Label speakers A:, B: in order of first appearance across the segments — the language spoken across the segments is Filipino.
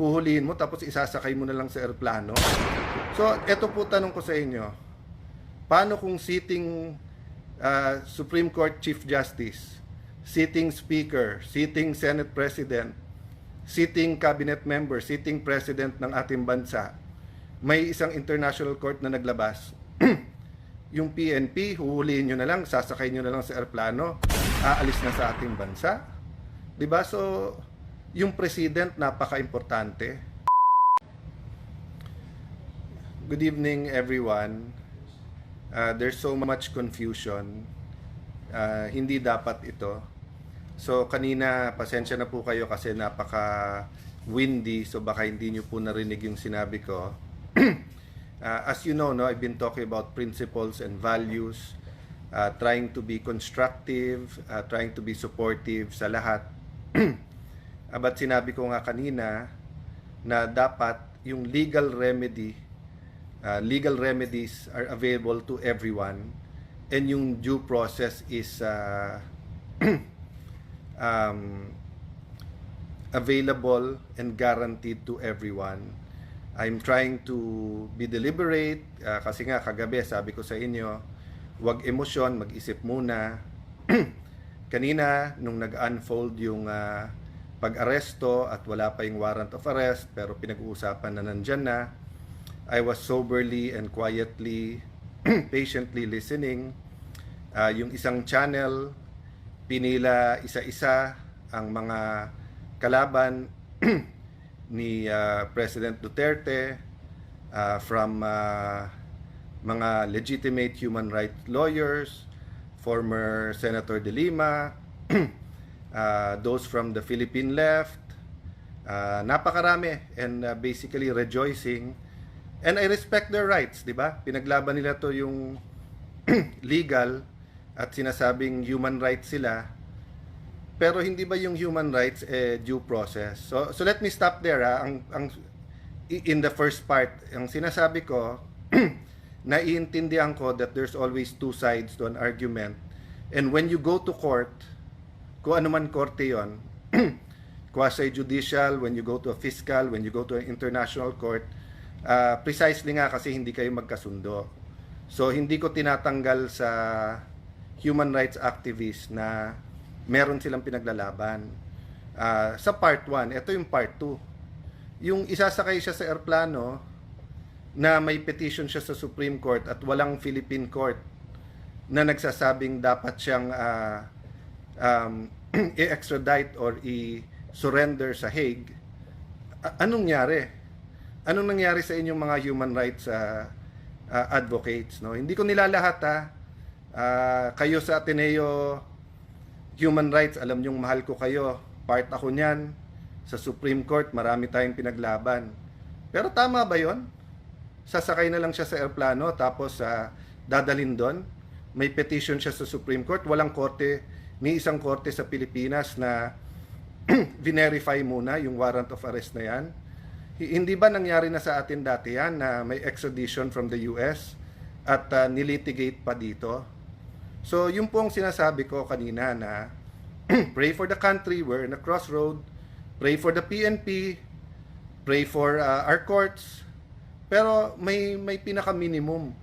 A: huhulihin mo tapos isasakay mo na lang sa eroplano. So, eto po tanong ko sa inyo. Paano kung sitting uh, Supreme Court Chief Justice, sitting Speaker, sitting Senate President, sitting cabinet member, sitting president ng ating bansa, may isang international court na naglabas, yung PNP, huhulihin nyo na lang, sasakay nyo na lang sa aeroplano, aalis na sa ating bansa. 'Di ba? So, yung president napaka-importante. Good evening everyone. Uh, there's so much confusion. Uh, hindi dapat ito. So kanina pasensya na po kayo kasi napaka windy so baka hindi niyo po narinig yung sinabi ko. Uh, as you know, no, I've been talking about principles and values, uh, trying to be constructive, uh, trying to be supportive sa lahat. Uh, but sinabi ko nga kanina na dapat yung legal remedy, uh, legal remedies are available to everyone and yung due process is uh, um, available and guaranteed to everyone. I'm trying to be deliberate uh, kasi nga kagabi sabi ko sa inyo, huwag emosyon, mag-isip muna. Kanina nung nag-unfold yung uh, pag-aresto at wala pa yung warrant of arrest pero pinag-uusapan na nandyan na, I was soberly and quietly, patiently listening. Uh, yung isang channel, pinila isa-isa ang mga kalaban ni uh, President Duterte uh, from uh, mga legitimate human rights lawyers, former Senator De Lima, uh, those from the Philippine left, uh, napakarami and uh, basically rejoicing. And I respect their rights, di ba? Pinaglaban nila to yung legal at sinasabing human rights sila. Pero hindi ba yung human rights eh, due process? So, so let me stop there. Ha? Ang, ang, in the first part, ang sinasabi ko, naiintindihan ko that there's always two sides to an argument. And when you go to court, kung ano man korte yon, quasi-judicial, when you go to a fiscal, when you go to an international court, uh, precisely nga kasi hindi kayo magkasundo. So, hindi ko tinatanggal sa human rights activists na meron silang pinaglalaban. Uh, sa part 1, ito yung part 2. Yung isasakay siya sa airplano na may petition siya sa Supreme Court at walang Philippine Court na nagsasabing dapat siyang uh, um, i-extradite or i-surrender sa Hague, anong nangyari? Anong nangyari sa inyong mga human rights uh, uh, advocates? No? Hindi ko nilalahat ha. Uh, kayo sa Ateneo Human Rights, alam niyong mahal ko kayo. Part ako niyan. Sa Supreme Court, marami tayong pinaglaban. Pero tama ba yon? Sasakay na lang siya sa airplano tapos uh, dadalhin doon. May petition siya sa Supreme Court. Walang korte ni isang korte sa Pilipinas na verify muna yung warrant of arrest na yan. Hindi ba nangyari na sa atin dati yan na may extradition from the US at uh, nilitigate pa dito? So, yung po ang sinasabi ko kanina na pray for the country, we're in a crossroad, pray for the PNP, pray for uh, our courts, pero may may pinaka-minimum.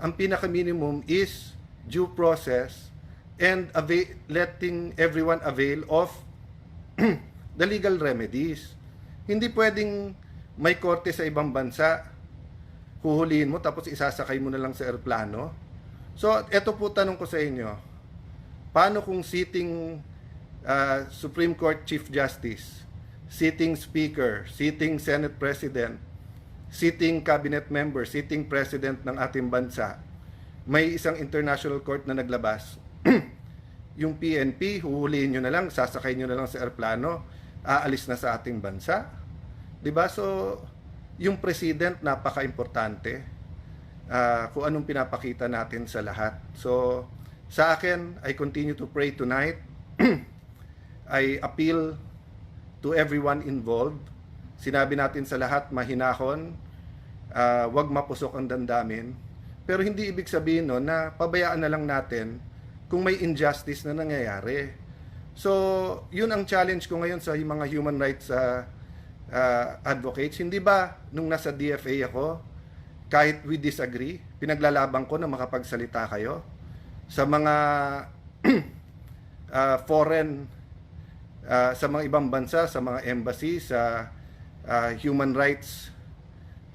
A: Ang pinaka-minimum is due process and avail, letting everyone avail of the legal remedies. Hindi pwedeng may korte sa ibang bansa, huhulihin mo tapos isasakay mo na lang sa eroplano. So, eto po tanong ko sa inyo. Paano kung sitting uh, Supreme Court Chief Justice, sitting Speaker, sitting Senate President, sitting cabinet member, sitting president ng ating bansa, may isang international court na naglabas, yung PNP, huhulihin nyo na lang, sasakay nyo na lang sa aeroplano, aalis na sa ating bansa. ba? So, yung president napaka-importante. Uh, kung anong pinapakita natin sa lahat. So, sa akin, I continue to pray tonight. I appeal to everyone involved. Sinabi natin sa lahat, mahinahon, uh, wag mapusok ang damdamin. Pero hindi ibig sabihin no, na pabayaan na lang natin kung may injustice na nangyayari. So, yun ang challenge ko ngayon sa mga human rights uh, uh, advocates. Hindi ba nung nasa DFA ako, kahit we disagree, pinaglalaban ko na makapagsalita kayo sa mga uh, foreign uh, sa mga ibang bansa, sa mga embassy, sa uh, human rights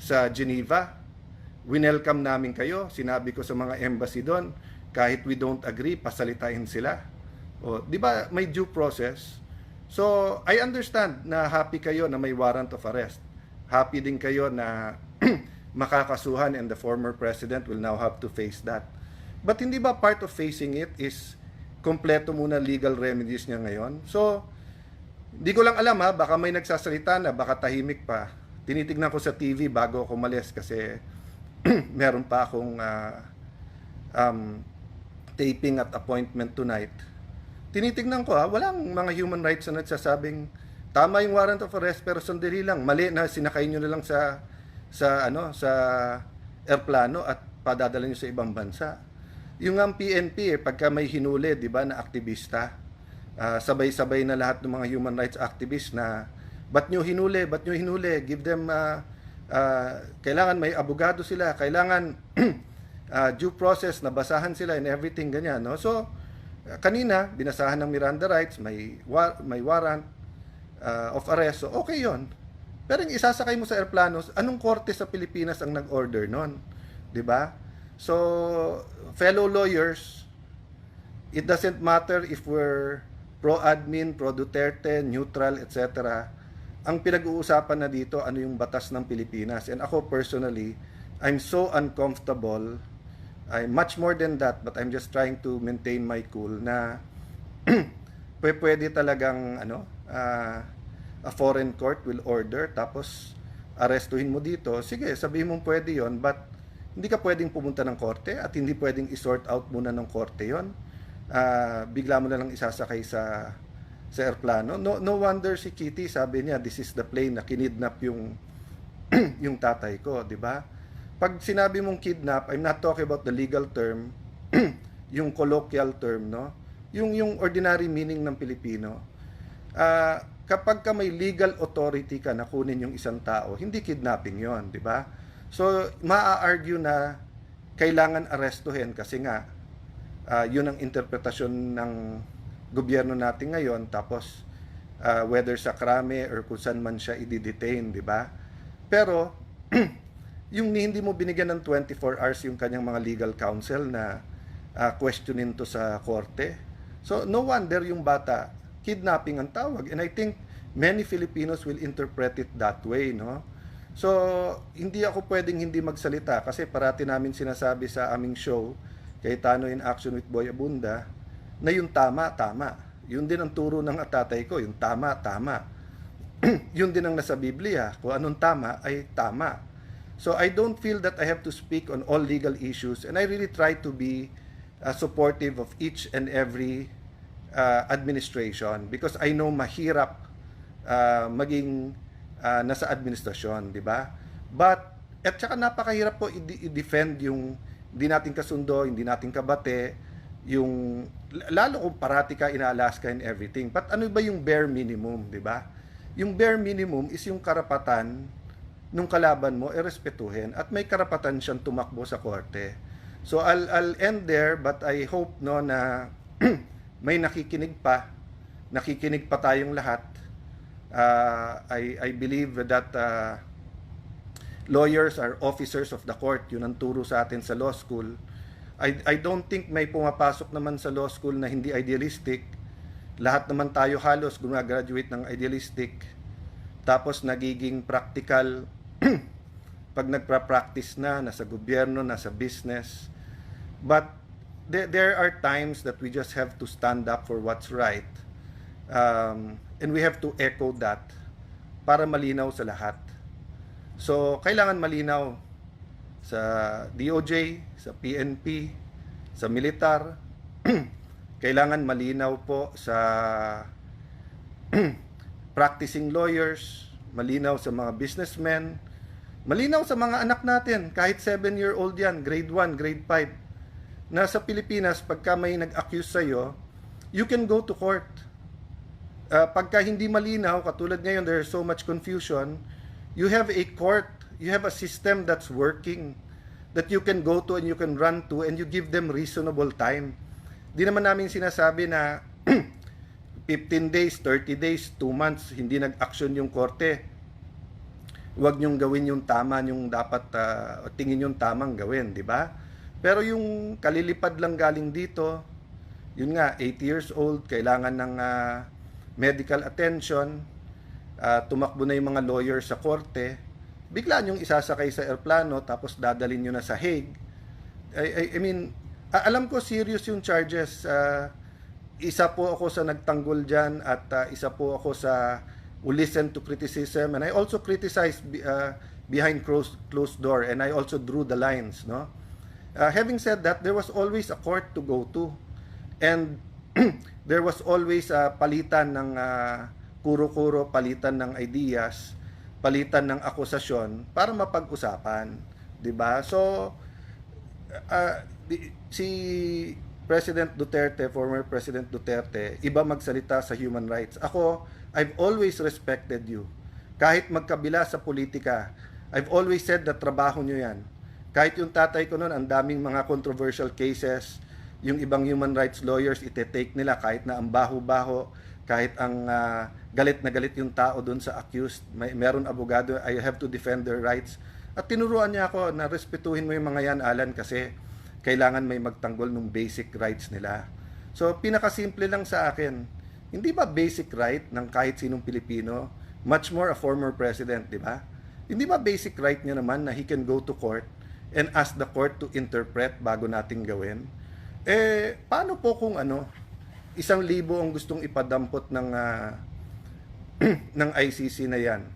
A: sa Geneva. Winelcome namin kayo. Sinabi ko sa mga embassy doon, kahit we don't agree, pasalitain sila. O, di ba may due process? So, I understand na happy kayo na may warrant of arrest. Happy din kayo na makakasuhan and the former president will now have to face that. But hindi ba part of facing it is kompleto muna legal remedies niya ngayon? So, hindi ko lang alam ha, baka may nagsasalita na, baka tahimik pa. Tinitignan ko sa TV bago ako malis kasi meron pa akong ah, um, taping at appointment tonight. Tinitignan ko ha, walang mga human rights na nagsasabing tama yung warrant of arrest pero sandali lang, mali na sinakay nyo na lang sa sa ano sa airplano at padadala nyo sa ibang bansa. Yung ang PNP eh, pagka may hinuli, 'di ba, na aktivista, ah, sabay-sabay na lahat ng mga human rights activists na ba't nyo hinuli, ba't nyo hinuli, give them ah, ah, kailangan may abogado sila, kailangan ah, due process, nabasahan sila and everything ganyan, no? So, ah, kanina binasahan ng Miranda rights, may wa- may warrant ah, of arrest. So, okay 'yon. Pero yung isasakay mo sa aeroplano, anong korte sa Pilipinas ang nag-order nun? 'Di ba? So, fellow lawyers, it doesn't matter if we're pro-admin, pro-Duterte, neutral, etc. Ang pinag-uusapan na dito, ano yung batas ng Pilipinas. And ako personally, I'm so uncomfortable. I'm much more than that, but I'm just trying to maintain my cool na pwe- pwede talagang ano, ah, a foreign court will order tapos arestuhin mo dito. Sige, sabihin mo pwede 'yon, but hindi ka pwedeng pumunta ng korte at hindi pwedeng i-sort out muna ng korte 'yon. Ah, bigla mo na lang isasakay sa sa airplano. No no wonder si Kitty sabi niya, this is the plane na kinidnap yung yung tatay ko, 'di ba? Pag sinabi mong kidnap, I'm not talking about the legal term, yung colloquial term, no? Yung yung ordinary meaning ng Pilipino. Ah, kapag ka may legal authority ka na kunin yung isang tao, hindi kidnapping 'yon, 'di ba? So, maa-argue na kailangan arestuhin kasi nga ah, yun ang interpretasyon ng gobyerno natin ngayon tapos ah, whether sa krame or kung saan man siya i-detain, 'di ba? Pero yung hindi mo binigyan ng 24 hours yung kanyang mga legal counsel na ah, questionin to sa korte. So no wonder yung bata kidnapping ang tawag and I think many Filipinos will interpret it that way, no? So hindi ako pwedeng hindi magsalita kasi parati namin sinasabi sa aming show kay Tano in Action with Boy Abunda na yung tama, tama. Yun din ang turo ng tatay ko, yung tama, tama. yun din ang nasa Biblia, kung anong tama ay tama. So I don't feel that I have to speak on all legal issues and I really try to be uh, supportive of each and every uh, administration because I know mahirap uh, maging uh, nasa administrasyon, di ba? But at saka napakahirap po i-defend yung hindi natin kasundo, hindi natin kabate, yung lalo kung parati ka inaalas ka and everything. But ano ba yung bare minimum, di ba? Yung bare minimum is yung karapatan nung kalaban mo irespetuhin at may karapatan siyang tumakbo sa korte. So I'll I'll end there but I hope no na may nakikinig pa, nakikinig pa tayong lahat. Uh, I I believe that uh, lawyers are officers of the court. Yun ang turo sa atin sa law school. I, I don't think may pumapasok naman sa law school na hindi idealistic. Lahat naman tayo halos gumagraduate ng idealistic. Tapos nagiging practical pag nagpa-practice na, nasa gobyerno, nasa business. But there, there are times that we just have to stand up for what's right. Um, and we have to echo that para malinaw sa lahat. So, kailangan malinaw sa DOJ, sa PNP, sa militar. kailangan malinaw po sa practicing lawyers, malinaw sa mga businessmen, malinaw sa mga anak natin, kahit 7-year-old yan, grade 1, grade 5, na sa Pilipinas, pagka may nag-accuse sa'yo, you can go to court. uh, pagka hindi malinaw, katulad ngayon, there's so much confusion, you have a court, you have a system that's working that you can go to and you can run to and you give them reasonable time. Di naman namin sinasabi na 15 days, 30 days, 2 months, hindi nag-action yung korte. Huwag niyong gawin yung tama, yung dapat ah, tingin yung tamang gawin, di ba? Pero yung kalilipad lang galing dito, yun nga, 80 years old, kailangan ng ah, medical attention, ah, tumakbo na yung mga lawyers sa korte, bigla niyong isasakay sa aeroplano tapos dadalhin niyo na sa Hague. I, I, I mean, alam ko serious yung charges. ah, isa po ako sa nagtanggol dyan at ah, isa po ako sa who listen to criticism and I also criticize be- ah, behind closed, closed door and I also drew the lines, no? Uh, having said that, there was always a court to go to. And there was always a palitan ng ah, kuro-kuro, palitan ng ideas, palitan ng akusasyon para mapag-usapan, 'di ba? So di- si President Duterte, former President Duterte, iba magsalita sa human rights. Ako, I've always respected you. Kahit magkabila sa politika, I've always said na trabaho nyo yan. Kahit yung tatay ko noon, ang daming mga controversial cases, yung ibang human rights lawyers, ite-take nila kahit na ang baho-baho, kahit ang ah, galit na galit yung tao doon sa accused, may meron abogado, I have to defend their rights. At tinuruan niya ako na respetuhin mo yung mga yan, Alan, kasi kailangan may magtanggol ng basic rights nila. So, pinakasimple lang sa akin, hindi ba basic right ng kahit sinong Pilipino, much more a former president, di ba? Hindi ba basic right niya naman na he can go to court and ask the court to interpret bago nating gawin? Eh, paano po kung ano, isang libo ang gustong ipadampot ng ah, ng ICC na yan.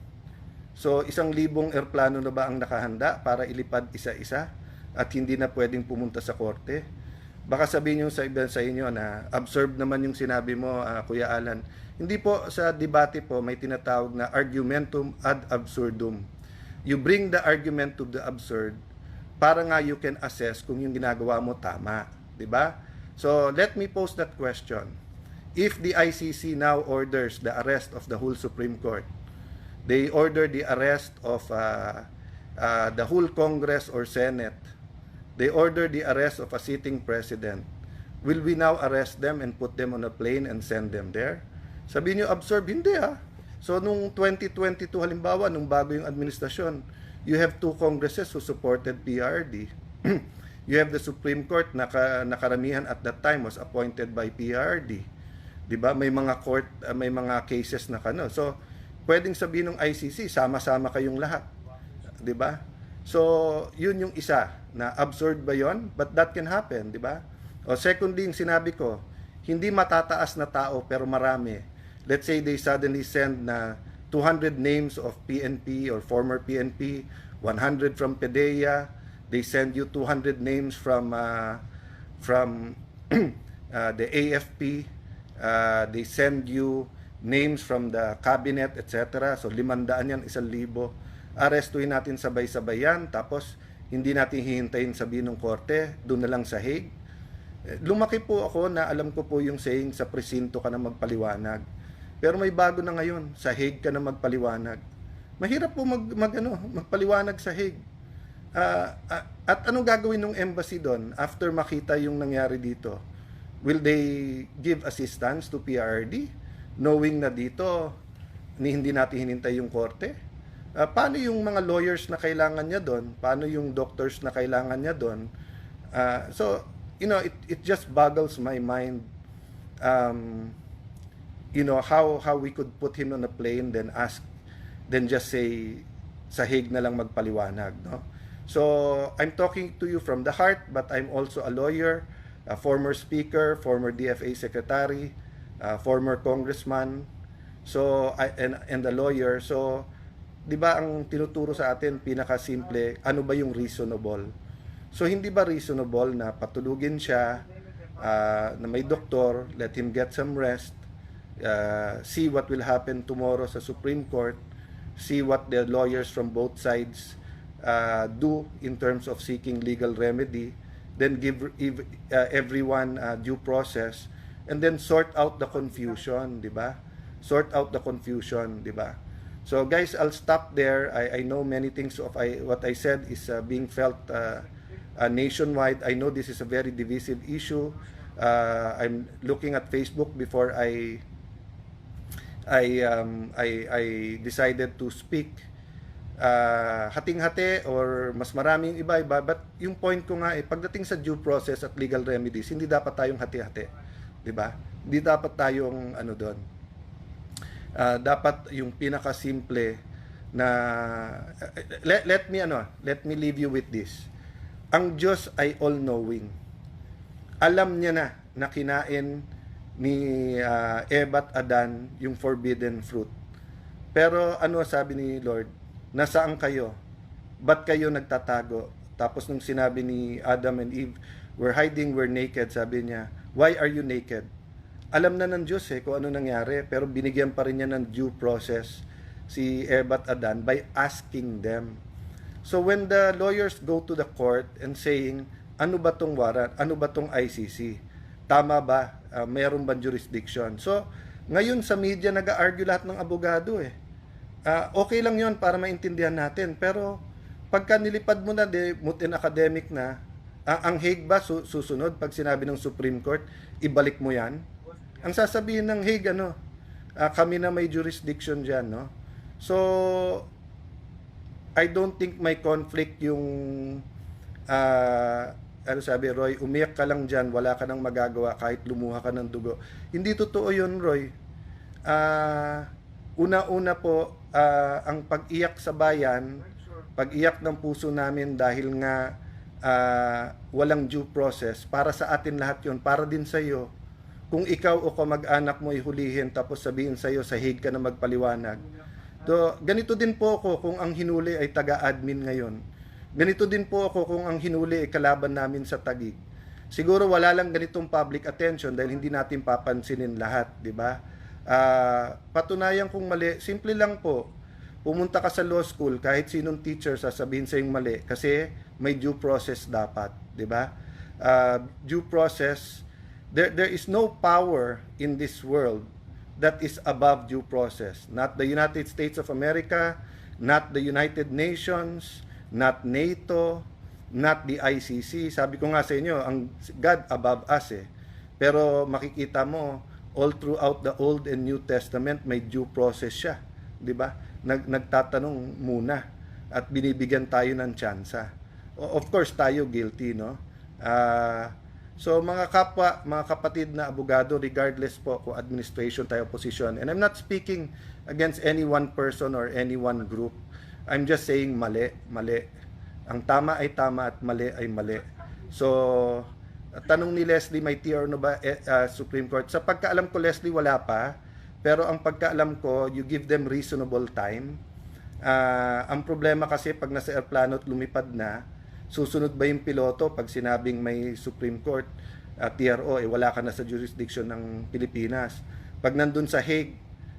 A: So, isang libong airplano na ba ang nakahanda para ilipad isa-isa at hindi na pwedeng pumunta sa korte? Baka sabihin nyo sa iba sa inyo na absurd naman yung sinabi mo, ah, Kuya Alan. Hindi po sa debate po may tinatawag na argumentum ad absurdum. You bring the argument to the absurd para nga you can assess kung yung ginagawa mo tama, 'di ba? So let me pose that question. If the ICC now orders the arrest of the whole Supreme Court, they order the arrest of uh, uh, the whole Congress or Senate, they order the arrest of a sitting president, will we now arrest them and put them on a plane and send them there? Sabihin nyo, absorb, hindi ah. So, nung 2022 halimbawa, nung bago yung administrasyon, you have two congresses who supported PRD. you have the Supreme Court na ka- nakaramihan at that time was appointed by PRD. 'Di ba? May mga court, uh, may mga cases na kano. So, pwedeng sabihin ng ICC, sama-sama kayong lahat. 'Di ba? So, yun yung isa na absurd ba 'yon? But that can happen, 'di ba? O secondly, yung sinabi ko, hindi matataas na tao pero marami. Let's say they suddenly send na 200 names of PNP or former PNP, 100 from PDEA, they send you 200 names from uh, from uh, the AFP, uh, they send you names from the cabinet, etc. So, limandaan yan, isang libo. Arestuin natin sabay-sabay yan, tapos hindi natin hihintayin sabihin ng korte, doon na lang sa Hague. Eh, Lumaki po ako na alam ko po yung saying sa presinto ka na magpaliwanag. Pero may bago na ngayon, sa Hague ka na magpaliwanag. Mahirap po mag, mag ano, magpaliwanag sa Hague. Ah, at anong gagawin ng embassy doon after makita yung nangyari dito? Will they give assistance to PRD knowing na dito ni hindi natin hinintay yung korte? Ah, paano yung mga lawyers na kailangan niya doon? Paano yung doctors na kailangan niya doon? Ah, so, you know, it, it just boggles my mind um, you know, how, how we could put him on a plane then ask, then just say, sa Hague na lang magpaliwanag, no? So, I'm talking to you from the heart, but I'm also a lawyer, a former speaker, former DFA secretary, a former congressman, so, I, and, and a lawyer. So, di ba ang tinuturo sa atin, pinakasimple, ano ba yung reasonable? So, hindi ba reasonable na patulugin siya, ah, na may doktor, let him get some rest, uh, see what will happen tomorrow sa Supreme Court, see what the lawyers from both sides uh, do in terms of seeking legal remedy, then give ev- uh, everyone uh, due process, and then sort out the confusion, di ba? sort out the confusion, di ba? So guys, I'll stop there. I, I know many things of I, what I said is uh, being felt uh, uh, nationwide. I know this is a very divisive issue. Uh, I'm looking at Facebook before I I um, I, I decided to speak uh, hating-hati or mas maraming iba-iba but yung point ko nga eh pagdating sa due process at legal remedies hindi dapat tayong hati-hati 'di ba hindi dapat tayong ano doon Ah, dapat yung pinaka simple na let, let me ano let me leave you with this ang Diyos ay all knowing alam niya na na kinain ni ah, Eva at Adan yung forbidden fruit. Pero ano sabi ni Lord? Nasaan kayo? Ba't kayo nagtatago? Tapos nung sinabi ni Adam and Eve, we're hiding, we're naked, sabi niya, why are you naked? Alam na ng Diyos eh kung ano nangyari, pero binigyan pa rin niya ng due process si Eva at Adan by asking them. So when the lawyers go to the court and saying, ano ba tong warrant? Ano ba tong ICC? Tama ba? Uh, mayroon bang jurisdiction? So, ngayon sa media nag-argue lahat ng abogado eh. Ah, okay lang yon para maintindihan natin. Pero pagka nilipad mo na, de, mutin academic na, ang, ang Hague ba su- susunod pag sinabi ng Supreme Court, ibalik mo yan? Ang sasabihin ng Hague, ano, ah, kami na may jurisdiction dyan, no? So, I don't think may conflict yung ah, ano sabi Roy, umiyak ka lang dyan, wala ka nang magagawa kahit lumuha ka ng dugo. Hindi totoo yun, Roy. Ah, una-una po, ah, ang pag-iyak sa bayan, pag-iyak ng puso namin dahil nga ah, walang due process, para sa atin lahat yon para din sa iyo. Kung ikaw o kamag-anak mo ihulihin tapos sabihin sa iyo, sahig ka na magpaliwanag. To, ganito din po ako kung ang hinuli ay taga-admin ngayon. Ganito din po ako kung ang hinuli ay kalaban namin sa tagig. Siguro wala lang ganitong public attention dahil hindi natin papansinin lahat, di ba? Ah, patunayan kung mali, simple lang po. Pumunta ka sa law school, kahit sinong teacher sasabihin sa mali kasi may due process dapat, di ba? Ah, due process, there there is no power in this world that is above due process. Not the United States of America, not the United Nations, not NATO, not the ICC. Sabi ko nga sa inyo, ang God above us eh. Pero makikita mo, all throughout the Old and New Testament, may due process siya. Di ba? Nag, nagtatanong muna at binibigyan tayo ng tsansa. Of course, tayo guilty, no? Ah... So mga kapwa, mga kapatid na abogado, regardless po kung administration tayo position, and I'm not speaking against any one person or any one group. I'm just saying mali, mali. Ang tama ay tama at mali ay mali. So, tanong ni Leslie, may TR no ba ah, Supreme Court? Sa pagkaalam ko, Leslie, wala pa. Pero ang pagkaalam ko, you give them reasonable time. Ah, ang problema kasi pag nasa airplano at lumipad na, susunod ba yung piloto pag sinabing may Supreme Court at TRO, eh wala ka na sa jurisdiction ng Pilipinas. Pag nandun sa Hague,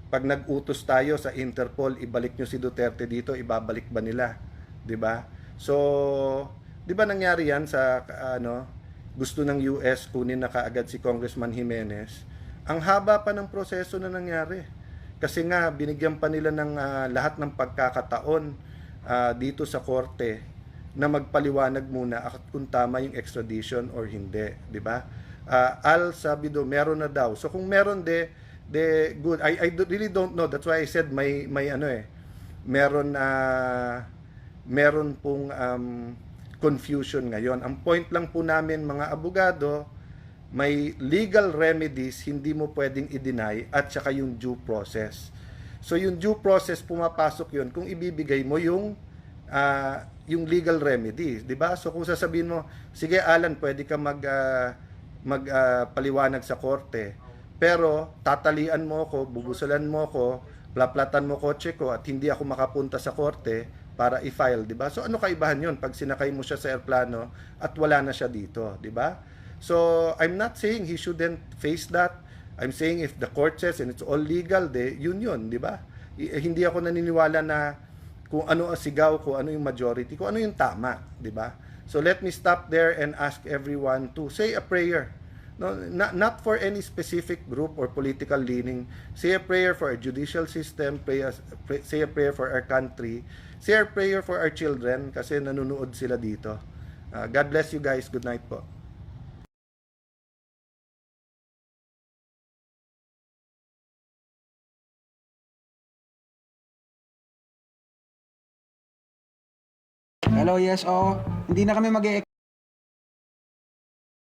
A: pag nag-utos tayo sa Interpol, ibalik nyo si Duterte dito, ibabalik ba nila? 'Di ba? So, 'di ba nangyari 'yan sa ano, gusto ng US kunin na kaagad si Congressman Jimenez. Ang haba pa ng proseso na nangyari. Kasi nga binigyan pa nila ng ah, lahat ng pagkakataon ah, dito sa korte na magpaliwanag muna kung tama yung extradition or hindi, di ba? Ah, Al sabi do meron na daw. So kung meron de de good. I I really don't know. That's why I said may may ano eh. Meron na meron pong um, confusion ngayon. Ang point lang po namin mga abogado, may legal remedies hindi mo pwedeng i-deny at saka yung due process. So yung due process pumapasok yun kung ibibigay mo yung ah, yung legal remedies, 'di ba? So kung sasabihin mo, sige Alan, pwede ka mag ah, mag ah, paliwanag sa korte. Pero tatalian mo ako, bubusulan mo ako, plaplatan mo kotse ko at hindi ako makapunta sa korte para i-file, 'di ba? So ano kaibahan 'yon pag sinakay mo siya sa eroplano at wala na siya dito, 'di ba? So I'm not saying he shouldn't face that. I'm saying if the court says and it's all legal, de yun yun, 'di ba? Hindi ako naniniwala na kung ano ang sigaw, kung ano yung majority, kung ano yung tama, 'di ba? So let me stop there and ask everyone to say a prayer No, not, not for any specific group or political leaning. Say a prayer for our judicial system, pray, as- pray- say a prayer for our country, say a prayer for our children kasi nanonood sila dito. Uh, God bless you guys. Good night po.
B: Hello, yes, oh. Hindi na kami mag